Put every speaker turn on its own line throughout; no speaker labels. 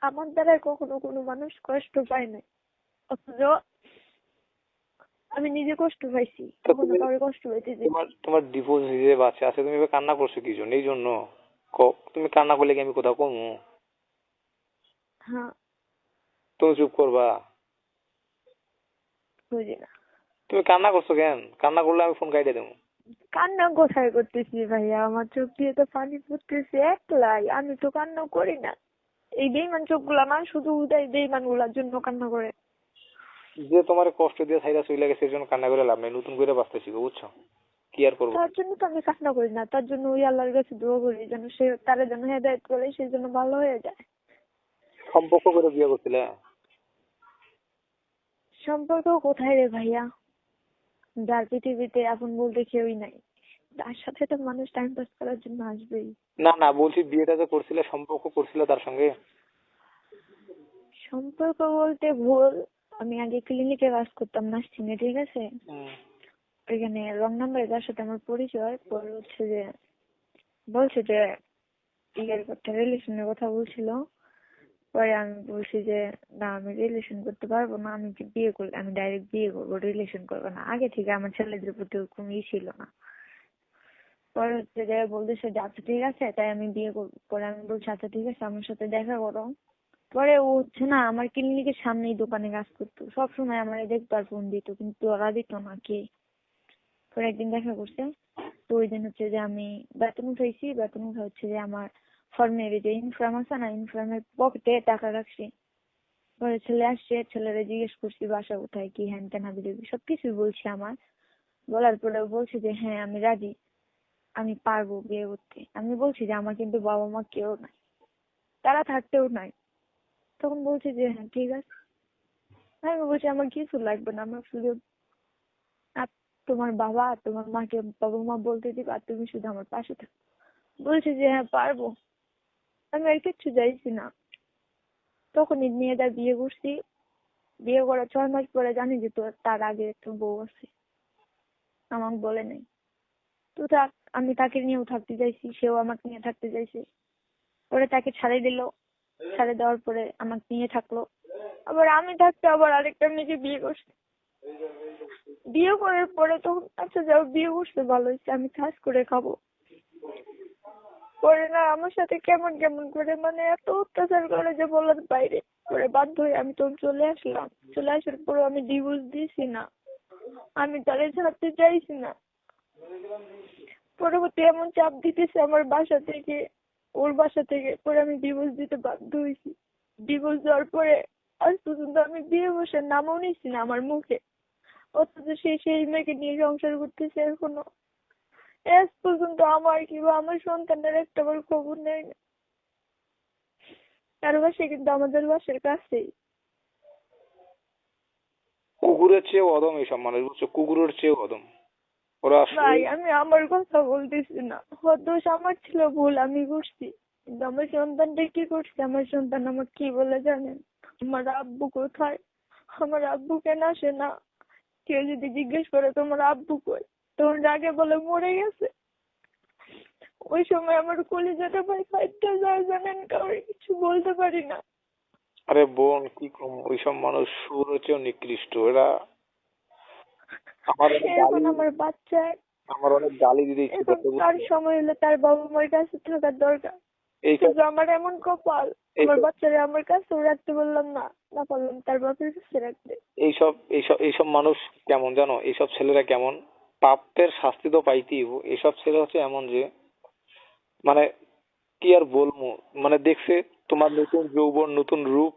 আমার দ্বারা কখনো কোনো মানুষ কষ্ট পায় নাই। অথচ আমি নিজে কষ্ট পাইছি কখনো
তুমি-
কষ্ট পাইতে দিই
তোমার তোমার ডিভোর্স হয়ে বাচ্চা আছে তুমি এবার কান্না করছ কি জন্য? এই জন্য? ক- তুমি কান্না করলে কি আমি কোথাও কমু?
হ্যাঁ।
তুমি চুপ করবা?
বুঝি না।
তুমি কান্না করছ কেন? কান্না করলে আমি ফোন কাইটে দেবো।
কান্না কোথায় করতেছি ভাইয়া? আমার চোখ দিয়ে তো পানি পড়তেছে একলাই। আমি তো কান্না করি না। এই বেইমান চোখগুলা না শুধু উদয় বেইমানগুলার জন্য কান্না করে।
যে তোমার কষ্ট দিয়ে সাইডা চলে গেছে এর জন্য কান্না করে লাভ নেই নতুন করে বাঁচতে শিখো বুঝছ? কি আর করব?
তার জন্য তো আমি কান্না করি না তার জন্য ওই আল্লাহর কাছে দোয়া করি যেন সে তারা যেন হেদায়ত করে সেই জন্য ভালো হয়ে যায়।
সম্পর্ক করে বিয়ে করছিলে?
সম্পর্ক কোথায় রে ভাইয়া? যার পৃথিবীতে আপন বলতে কেউই নাই। তার সাথে তো মানুষ টাইম পাস করার জন্য আসবেই।
না না বলছি বিয়েটা যে করছিলে সম্পর্ক করছিলে তার সঙ্গে?
সম্পর্ক বলতে ভুল আমি আগে ক্লিনিকে কাজ করতাম নার্সিং এ ঠিক আছে? ওইখানে রং নাম্বারে যার সাথে আমার পরিচয় পরে হচ্ছে যে বলছে যে ইয়ের কথা রিলেশনের কথা বলছিল। পরে আমি বলছি যে না আমি রিলেশন করতে পারব না আমি বিয়ে করলে আমি ডাইরেক্ট বিয়ে করব রিলেশন করব না। আগে থেকে আমার ছেলেদের প্রতি কোনো ই ছিল না। পরে হচ্ছে যে বলতেছে যে আচ্ছা ঠিক আছে, তাই আমি বিয়ে করব পরে আমি বলছি আচ্ছা ঠিক আছে, আমার সাথে দেখা করো। পরে ও হচ্ছে না, আমার ক্লিনিকের সামনেই দোকানে কাজ করতো। সবসময় আমার দেখতো আর ফোন দিত, কিন্তু ওরা দিত না, কে? পরে একদিন দেখা করছে, তো ওই দিন হচ্ছে যে আমি বেতন উঠাইছি, বেতন উঠা হচ্ছে যে আমার ফর্মের যে ইনফর্ম আছে না ইনফর্মের পকেটে টাকা রাখছি। পরে ছেলে আসছে, ছেলেরা জিজ্ঞেস করছি, বাসা কোথায়? কি হ্যান ত্যান হাবি জাবি সবকিছু বলছি আমার। বলার পরে বলছে যে হ্যাঁ আমি রাজি। আমি পারব বিয়ে করতে। আমি বলছি যে আমার কিন্তু বাবা মা কেউ নাই। তারা থাকতেও নাই। তখন বলছে যে হ্যাঁ ঠিক আছে। আমি বলছি, আমার কিছু লাগবে না। আমার শুধু তোমার বাবা তোমার মাকে বাবা মা বলতে দিবা আর তুমি শুধু আমার পাশে থাকো। বলছে যে হ্যাঁ পারব। আমি আর কিচ্ছু চাইছি না। তখনই মেয়েটা বিয়ে করছি। বিয়ে করার ছয় মাস পরে জানি যে তোর, তার আগে একটা বউ আছে। আমাকে বলে নাই। তো থাক আমি তাকে নিয়েও থাকতে চাইছি, সেও আমাকে নিয়ে থাকতে চাইছে। পরে তাকে ছাড়ে দিল। ছাড়ে দেওয়ার পরে আমাকে নিয়ে থাকল। আবার আমি থাকতে আবার আরেকটা মেয়েকে বিয়ে করছে। বিয়ে করার পরে তখন আচ্ছা যাও, বিয়ে করছে ভালো হয়েছে, আমি কাজ করে খাব। পরে না, আমার সাথে কেমন কেমন করে মানে এত অত্যাচার করে যে বলার বাইরে। পরে বাধ্য হয়ে আমি তখন চলে আসলাম। চলে আসার পরে আমি ডিভোর্স দিয়েছি না। আমি তাদের ছাড়তে চাইছি না। পরবর্তী এমন চাপ দিতেছে আমার বাসা থেকে, ওর বাসা থেকে, পরে আমি ডিভোর্স দিতে বাধ্য হয়েছি। ডিভোর্স দেওয়ার পরে আজ পর্যন্ত আমি বিয়ে বসে নামও নিছি না আমার মুখে। অথচ সে সেই মেয়েকে নিয়ে সংসার করতেছে এখনও। আজ পর্যন্ত আমার কিংবা আমার সন্তানের একটা বার খবর নেই না। তার বাসা কিন্তু আমাদের বাসার কাছেই।
কুকুরের চেয়েও অদম এইসব মানুষ বুঝছ কুকুরের চেয়েও অদম ওরা
ভাই আমি আমার কথা বলতেছি না। হয়তো দোষ আমার ছিল ভুল আমি করছি। কিন্তু আমার সন্তানটা কি করছে? আমার সন্তান আমাকে কি বলে জানেন? আমার আব্বু কোথায়? আমার আব্বু কেন আসে না? কেউ যদি জিজ্ঞেস করে তোমার আব্বু কই? তখন রাগে বলে মরে গেছে। ওই সময় আমার কলিজাটা ভাই ফাইটটা যায় জানেন কাউরে কিছু বলতে পারি না।
আরে বোন কি কম ওইসব মানুষ সুরের চেয়েও নিকৃষ্ট। এরা আমার
এখন আমার বাচ্চা
আমার অনেক গালি দিতে ইচ্ছে করতে
তার সময় হলে তার বাবা মার কাছে থাকার দরকার। কিন্তু আমার এমন কপাল। আমার বাচ্চারা আমার কাছেও রাখতে বললাম না না পারলাম তার বাপের কাছে রাখতে।
এইসব এইসব এইসব মানুষ কেমন জানো? এইসব ছেলেরা কেমন? পাপের শাস্তি তো পাইতেই। এইসব ছেলে হচ্ছে এমন যে মানে কি আর বলব? মানে দেখছে তোমার নতুন যৌবন নতুন রূপ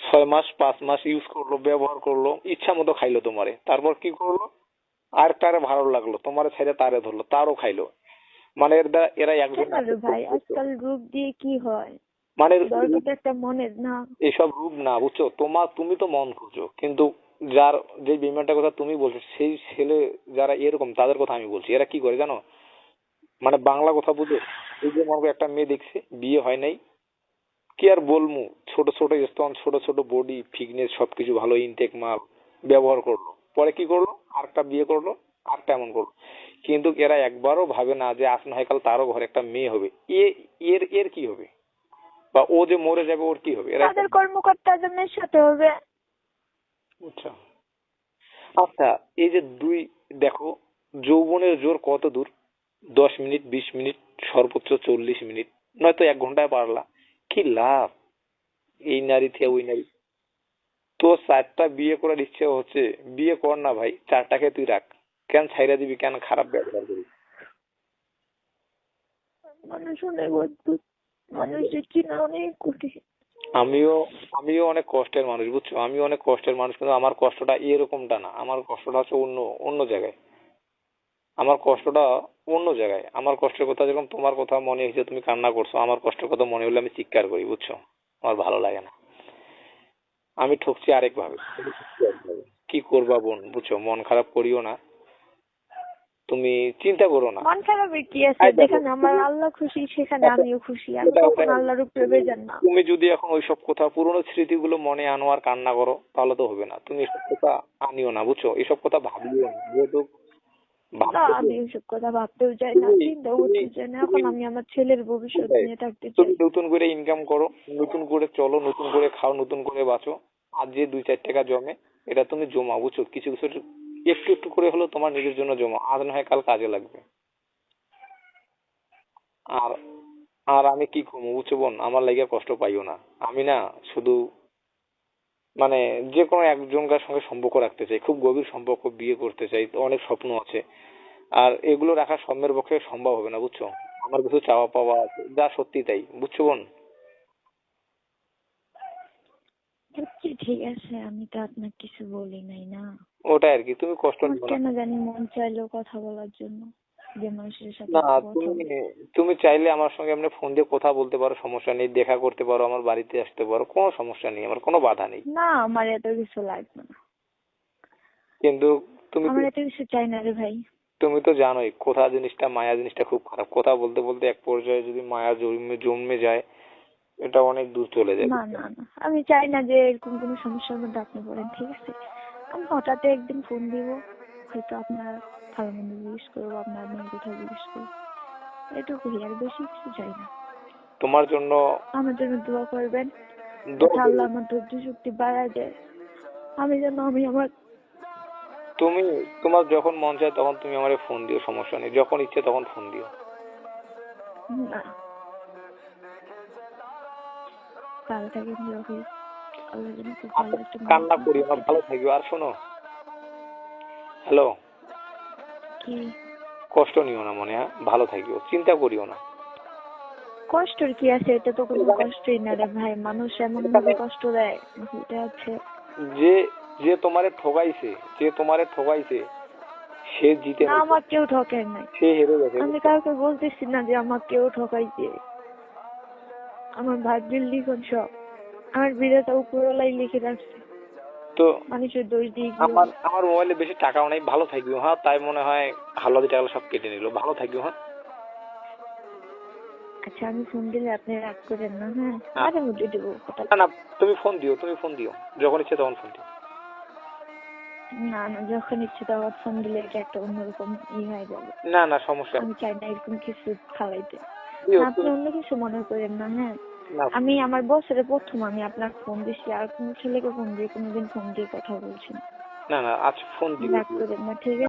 ছয় মাস পাঁচ মাস ইউজ করল ব্যবহার করল ইচ্ছা মতো খাইলো তোমারে। তারপর কি করল? আর তারে ভালো লাগল তোমার ছেড়ে তারে ধরলো তারও খাইলো। মানে এর দ্বারা এরা একজন
ভাই? আজকাল রূপ দিয়ে কি হয়?
মানে
একটা মনের না?
এসব রূপ না বুঝছ? তোমার তুমি তো মন খুঁজো কিন্তু যার যে বিমানটার কথা তুমি বলছো সেই ছেলে যারা এরকম তাদের কথা আমি বলছি। এরা কি করে জানো? মানে বাংলা কথা বুঝো এই যে মনে একটা মেয়ে দেখছে বিয়ে হয় নাই কি আর বলমু? ছোট ছোট স্তন ছোট ছোট বডি ফিটনেস সবকিছু ভালো ইনটেক মাল ব্যবহার করল। পরে কি করল? আরেকটা বিয়ে করল আরেকটা এমন করল। কিন্তু এরা একবারও ভাবে না যে আজ নয় কাল তারও ঘরে একটা মেয়ে হবে। এর এর কি হবে? বা ও যে মরে যাবে ওর কি হবে? এরা
তাদের কর্মকর্তাদের সাথে হবে।
আচ্ছা। আচ্ছা এই যে দুই দেখো যৌবনের জোর কত দূর? দশ মিনিট বিশ মিনিট সর্বোচ্চ চল্লিশ মিনিট। নয়তো এক ঘন্টায় পারলা কি লাভ? এই নারী থেকে ওই নারী। তো চারটা বিয়ে করার ইচ্ছে হচ্ছে বিয়ে কর না ভাই চারটাকে তুই রাখ। কেন ছাইরা দিবি কেন খারাপ ব্যবহার করবি?
মানুষ অনেক অদ্ভুত মানুষের চিনা অনেক কঠিন।
আমিও আমিও অনেক কষ্টের মানুষ বুঝছ? আমি অনেক কষ্টের মানুষ কিন্তু আমার কষ্টটা এরকমটা না। আমার কষ্টটা হচ্ছে অন্য অন্য জায়গায়। আমার কষ্টটা অন্য জায়গায়। আমার কষ্টের কথা যেরকম তোমার কথা মনে হয়েছে তুমি কান্না করছ আমার কষ্টের কথা মনে হলে আমি চিৎকার করি বুঝছ? আমার ভালো লাগে না। আমি ঠকছি আরেক ভাবে আরেকভাবে। কি করবা বোন? বুঝছ মন খারাপ করিও না। তুমি চিন্তা করো না।
মন খারাপের কি আছে? যেখানে আমার আল্লাহ খুশি সেখানে আমিও খুশি। আমি কখন আল্লাহর উপরে বেজান না।
তুমি যদি এখন ওইসব কথা পুরনো স্মৃতিগুলো মনে আনো আর কান্না করো তাহলে তো হবে না। তুমি এসব কথা আনিও না বুঝছ? এসব কথা ভাবিও না। যেহেতু
না আমি ওইসব কথা ভাবতেও চাই না চিন্তাও করতে চাই না এখন আমি আমার ছেলের ভবিষ্যৎ নিয়ে থাকতে
তুমি নতুন করে ইনকাম করো নতুন করে চলো নতুন করে খাও নতুন করে বাঁচো। আর যে দুই চার টাকা জমে এটা তুমি জমা বুঝছ? কিছু কিছু একটু একটু করে হলেও তোমার নিজের জন্য জমা আজ না হয় কাল কাজে লাগবে। আর আর আমি কি করব বুঝছ বোন? আমার লাগে কষ্ট পাইও না। আমি না শুধু মানে যে কোনো একজনকার সঙ্গে সম্পর্ক রাখতে চাই খুব গভীর সম্পর্ক বিয়ে করতে চাই অনেক স্বপ্ন আছে। আর এগুলো রাখা সম্যের পক্ষে সম্ভব হবে না বুঝছ? আমার কিছু চাওয়া পাওয়া আছে যা সত্যি তাই বুঝছ বোন?
ঠিক আছে আমি তো আপনার কিছু বলি নাই না।
ওটাই আর কি তুমি কষ্ট
কেন জানি মন চাইলো কথা বলার জন্য। যে মানুষের সাথে
না তুমি। তুমি চাইলে আমার সঙ্গে এমনি ফোন দিয়ে কথা বলতে পারো সমস্যা নেই দেখা করতে পারো আমার বাড়িতে আসতে পারো কোনো সমস্যা নেই আমার কোনো বাধা নেই।
না আমার এত কিছু লাগবে না।
কিন্তু তুমি
আমার এত কিছু চাই না রে ভাই।
তুমি তো জানোই কথা জিনিসটা মায়া জিনিসটা খুব খারাপ। কথা বলতে বলতে এক পর্যায়ে যদি মায়া জন্মে জন্মে যায় এটা অনেক দূর চলে যায়
না না না আমি চাই না যে এরকম কোনো সমস্যার মধ্যে আপনি পড়েন ঠিক আছে? আমি হঠাৎ একদিন ফোন দিব হয়তো আপনার ভালো মন্দ জিজ্ঞেস করব আপনার মেয়ে কোথায় জিজ্ঞেস করব। এটুকুই আর বেশি কিছু চাই না।
তোমার জন্য
আমার জন্য দোয়া করবেন। আল্লাহ আমার ধৈর্য শক্তি বাড়ায় দেয়। আমি যেন আমি আমার
তুমি তোমার যখন মন চায় তখন তুমি আমারে ফোন দিও সমস্যা নেই। যখন ইচ্ছে তখন ফোন দিও।
না। ভালো থাকেন রহি আল্লাহ যেন খুব ভালো একটা
কান্না করি ভালো থাকবে আর শোনো হ্যালো? কষ্ট নিও না মনে ভালো থাকিও চিন্তা করিও না।
কষ্টের কি আছে? এটা তো কোনো কষ্টই না রে ভাই মানুষ এমন ভাবে কষ্ট দেয় এটা হচ্ছে
যে যে তোমারে ঠকাইছে যে তোমারে ঠকাইছে সে জিতে
না আমার কেউ ঠকেন নাই।
সে হেরে গেছে।
আমি কাউকে বলতেছি না যে আমার কেউ ঠকাইছে। আমার ভাগ্যের লিখন সব। আমার বিধাতা উপরওয়ালাই লিখে রাখছে।
তো
মানুষের দোষ দিয়ে
আমার? আমার মোবাইলে বেশি টাকাও নাই ভালো থাকবে হ্যাঁ তাই মনে হয় হালাদি টাকা সব কেটে নিল ভালো থাকবে হ্যাঁ
আচ্ছা আমি ফোন দিলে আপনি রাগ করেন না হ্যাঁ
হ্যাঁ।
মাঝে মধ্যে দেবো
না না তুমি ফোন দিও তুমি ফোন দিও যখন ইচ্ছে তখন ফোন দিও
না না যখন ইচ্ছে তখন ফোন দিলে এটা একটা অন্যরকম ই হয়ে যাবে
না না সমস্যা।
আমি চাই না এরকম কিছু খাওয়াইতে আপনি অন্য কিছু মনে করেন না হ্যাঁ আমি আমার বছরে প্রথম আমি আপনার ফোন দিছি আর কোনো ছেলেকে ফোন দিয়ে কোনোদিন ফোন দিয়ে কথা বলছি না।
না আচ্ছা ফোন
দিয়ে ঠিক আছে?